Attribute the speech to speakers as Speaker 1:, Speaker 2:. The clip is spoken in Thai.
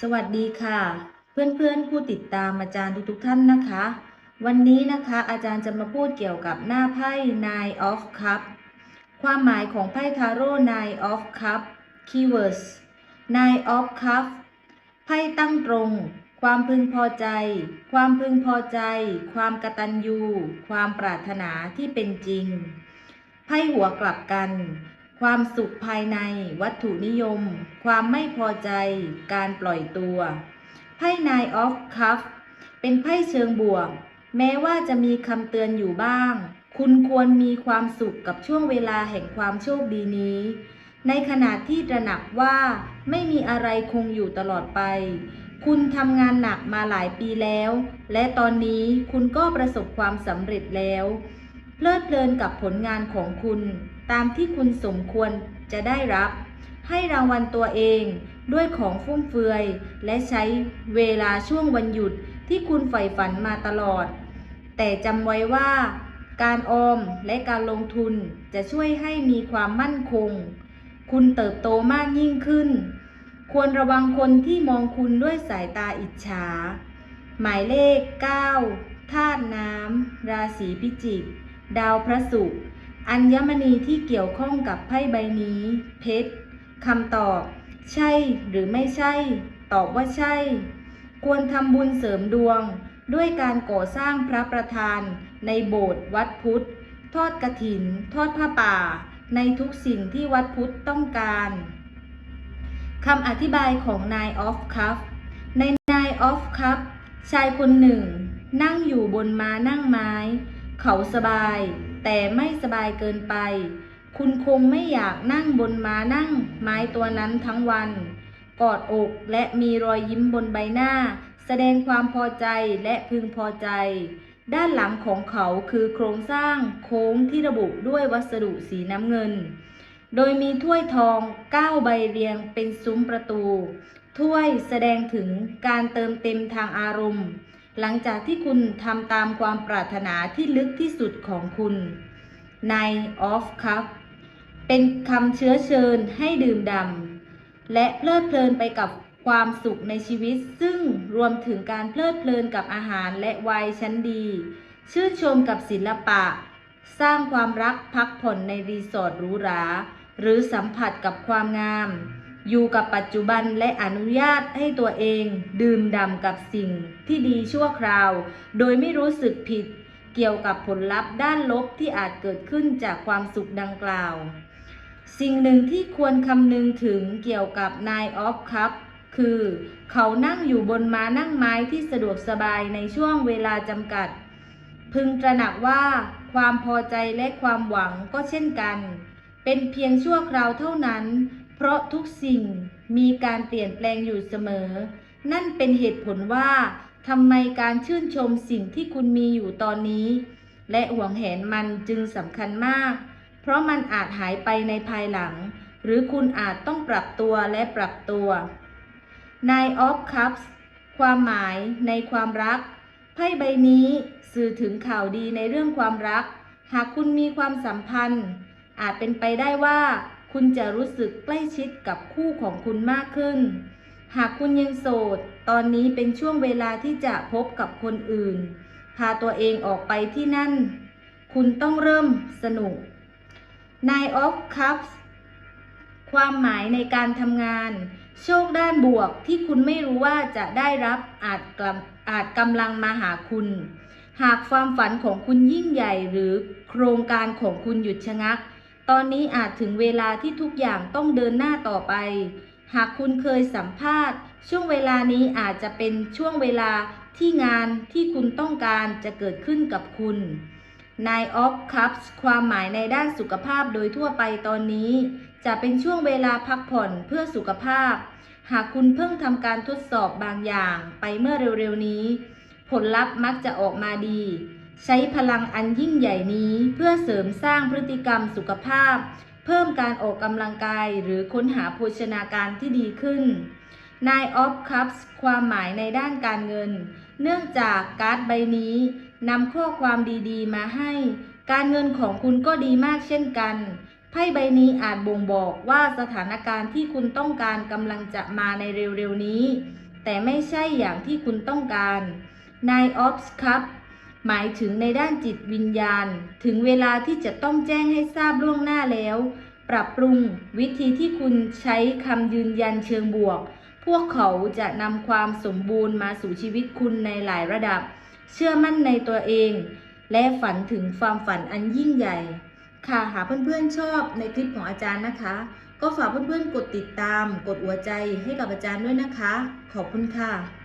Speaker 1: สวัสดีค่ะ เพื่อนๆผู้ติดตามอาจารย์ทุกๆท่านนะคะ วันนี้นะคะอาจารย์จะมาพูดเกี่ยวกับหน้าไพ่ Nine of Cups ความหมายของไพ่ทาโร่ Nine of Cups Keywords Nine of Cups ไพ่ตั้งตรง ความพึงพอใจ ความพึงพอใจ ความกระตัญญูความปรารถนาที่เป็นจริง ไพ่หัวกลับกัน ความสุขภายใน วัตถุนิยม ความไม่พอใจ การปล่อยตัว ไพ่ Nine of Cups เป็นไพ่เชิงบวก แม้ว่าจะมีคำเตือนอยู่บ้าง คุณควรมีความสุขกับช่วงเวลาแห่งความโชคดีนี้ ในขณะที่ตระหนักว่าไม่มีอะไรคงอยู่ตลอดไป คุณทำงานหนักมาหลายปีแล้ว และตอนนี้คุณก็ประสบความสำเร็จแล้ว เพลิดเพลินกับผลงานของคุณ ตามที่คุณสมควรจะได้รับ ให้รางวัลตัวเองด้วยของฟุ่มเฟือย และใช้เวลาช่วงวันหยุดที่คุณใฝ่ฝันมาตลอด แต่จำไว้ว่า การออมและการลงทุนจะช่วยให้มีความมั่นคง คุณเติบโตมากยิ่งขึ้น ควรระวังคนที่มองคุณด้วยสายตาอิจฉา หมายเลข 9ธาตุน้ำ ราศีพิจิก ดาวพระศุกร์ อัญมณีที่เกี่ยวข้องกับไพ่ใบนี้ เพชรคำตอบ ใช่หรือไม่ใช่ ตอบว่าใช่ ควรทำบุญเสริมดวง ด้วยการก่อสร้างพระประธาน ในโบสถ์วัดพุทธ ทอดกระถิน ทอดผ้าป่า ในทุกสิ่งที่วัดพุทธต้องการคำอธิบายของ Nine of Cups ใน Nine of Cups ชายคนหนึ่ง นั่งอยู่บนม้านั่งไม้ เขาสบาย แต่ไม่สบายเกินไป คุณคงไม่อยากนั่งบนม้านั่งไม้ตัวนั้นทั้งวัน กอดอกและมีรอยยิ้มบนใบหน้า แสดงความพอใจและพึงพอใจ ด้านหลังของเขาคือโครงสร้างโค้งที่ระบุด้วยวัสดุสีน้ำเงิน โดยมีถ้วยทอง9ใบเรียงเป็นซุ้มประตู ถ้วยแสดงถึงการเติมเต็มทางอารมณ์ หลังจากที่คุณทำตามความปรารถนาที่ลึกที่สุดของคุณ Nine of Cups เป็นคำเชื้อเชิญให้ดื่มดำและเพลิดเพลินไปกับความสุขในชีวิต ซึ่งรวมถึงการเพลิดเพลินกับอาหารและวน์ชั้นดี ชื่นชมกับศิลปะ สร้างความรักพักผ่อนในรีสอร์ทหรูหรา หรือสัมผัสกับความงาม อยู่กับปัจจุบันและอนุญาตให้ตัวเองดื่มด่ำกับสิ่งที่ดีชั่วคราว โดยไม่รู้สึกผิดเกี่ยวกับผลลัพธ์ด้านลบที่อาจเกิดขึ้นจากความสุขดังกล่าว สิ่งหนึ่งที่ควรคำนึงถึงเกี่ยวกับ Nine of Cups คือ เขานั่งอยู่บนม้านั่งไม้ที่สะดวกสบายในช่วงเวลาจำกัด พึงตระหนักว่าความพอใจและความหวังก็เช่นกัน เป็นเพียงชั่วคราวเท่านั้น เพราะทุกสิ่งมีการเปลี่ยนแปลงอยู่เสมอ นั่นเป็นเหตุผลว่าทำไมการชื่นชมสิ่งที่คุณมีอยู่ตอนนี้ และหวงแหนมันจึงสำคัญมาก เพราะมันอาจหายไปในภายหลัง หรือคุณอาจต้องปรับตัวและปรับตัว Nine of Cups ความหมายในความรัก ไพ่ใบนี้สื่อถึงข่าวดีในเรื่องความรัก หากคุณมีความสัมพันธ์ อาจเป็นไปได้ว่า คุณจะรู้สึกใกล้ชิดกับคู่ของคุณมากขึ้น หากคุณยังโสด ตอนนี้เป็นช่วงเวลาที่จะพบกับคนอื่น พาตัวเองออกไปที่นั่น คุณต้องเริ่มสนุก Nine of Cups ความหมายในการทำงาน โชคด้านบวกที่คุณไม่รู้ว่าจะได้รับอาจกำอาจกำลังมาหาคุณ หากความฝันของคุณยิ่งใหญ่หรือโครงการของคุณหยุดชะงัก ตอนนี้อาจถึงเวลาที่ทุกอย่างต้องเดินหน้าต่อไป หากคุณเคยสัมภาษณ์ ช่วงเวลานี้อาจจะเป็นช่วงเวลาที่งานที่คุณต้องการจะเกิดขึ้นกับคุณ Nine of Cups ความหมายในด้านสุขภาพโดยทั่วไปตอนนี้ จะเป็นช่วงเวลาพักผ่อนเพื่อสุขภาพ หากคุณเพิ่งทำการทดสอบบางอย่างไปเมื่อเร็วๆนี้ ผลลัพธ์มักจะออกมาดี ใช้พลังอันยิ่งใหญ่นี้เพื่อเสริมสร้างพฤติกรรมสุขภาพ เพิ่มการออกกำลังกายหรือค้นหาโภชนาการที่ดีขึ้น Nine of Cups ความหมายในด้านการเงิน เนื่องจากการ์ดใบนี้นำข้อความดีๆ มาให้ การเงินของคุณก็ดีมากเช่นกัน ไพ่ใบนี้อาจบ่งบอกว่าสถานการณ์ที่คุณต้องการกำลังจะมาในเร็วๆนี้ แต่ไม่ใช่อย่างที่คุณต้องการ Nine of Cups หมายถึงในด้านจิตวิญญาณ ถึงเวลาที่จะต้องแจ้งให้ทราบล่วงหน้าแล้ว ปรับปรุงวิธีที่คุณใช้คำยืนยันเชิงบวก พวกเขาจะนำความสมบูรณ์มาสู่ชีวิตคุณในหลายระดับ เชื่อมั่นในตัวเอง และฝันถึงความฝันอันยิ่งใหญ่ ค่ะหากเพื่อนๆชอบในคลิปของอาจารย์นะคะ ก็ฝากเพื่อนๆกดติดตาม กดหัวใจให้กับอาจารย์ด้วยนะคะ ขอบคุณค่ะ